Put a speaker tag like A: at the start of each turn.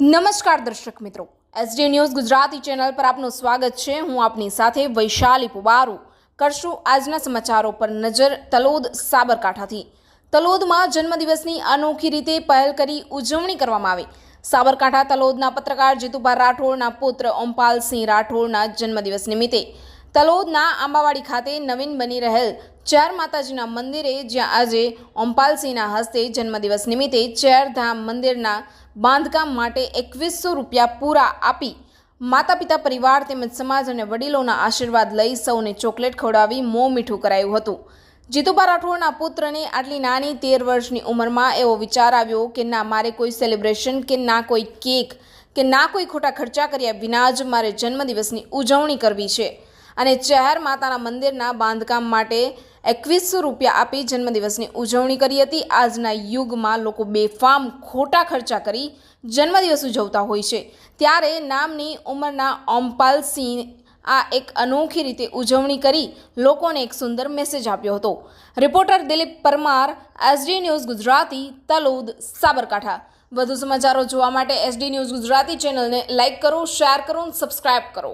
A: નમસ્કાર દર્શક મિત્રો. એસડી ન્યૂઝ ગુજરાતી ચેનલ પર આપનું સ્વાગત છે. હું આપની સાથે વૈશાલી પુબારુ. કરશું આજના સમાચારો પર નજર તલોદ સાબરકાંઠાથી. તલોદમાં જન્મદિવસની અનોખી રીતે પહેલ કરી ઉજવણી કરવામાં આવી. સાબરકાંઠા તલોદના પત્રકાર જીતુભા રાઠોડના પુત્ર ઓમપાલસિંહ રાઠોડના જન્મદિવસ નિમિત્તે તલોદના આંબાવાડી ખાતે નવીન બની રહેલ ચાર માતાજીના મંદિરે જ્યાં આજે ઓમપાલસિંહના હસ્તે જન્મદિવસ નિમિત્તે ચારધામ મંદિરના બાંધકામ માટે એકવીસો રૂપિયા પૂરા આપી માતા પિતા પરિવાર તેમજ સમાજ અને વડીલોના આશીર્વાદ લઈ સૌને ચોકલેટ ખવડાવી મોં મીઠું કરાયું હતું. જીતુભા રાઠોડના પુત્રને આટલી નાની તેર વર્ષની ઉંમરમાં એવો વિચાર આવ્યો કે ના, મારે કોઈ સેલિબ્રેશન કે ના કોઈ કેક કે ના કોઈ ખોટા ખર્ચા કર્યા વિના જ મારે જન્મદિવસની ઉજવણી કરવી છે. અને ચહેર માતાના મંદિરના બાંધકામ માટે એકવીસો રૂપિયા આપી જન્મદિવસની ઉજવણી કરી હતી. આજના યુગમાં લોકો બેફામ ખોટા ખર્ચા કરી જન્મદિવસ ઉજવતા હોય છે. ત્યારે નામની ઉંમરના ઓમપાલસિંહ આ એક અનોખી રીતે ઉજવણી કરી લોકોને એક સુંદર મેસેજ આપ્યો હતો. Reporter Dilip Parmar SD news Gujarati, Talod, Sabarkantha. વધુ સમાચારો જોવા માટે એસડી ન્યૂઝ ગુજરાતી ચેનલને લાઇક કરો, શેર કરો અને કરો.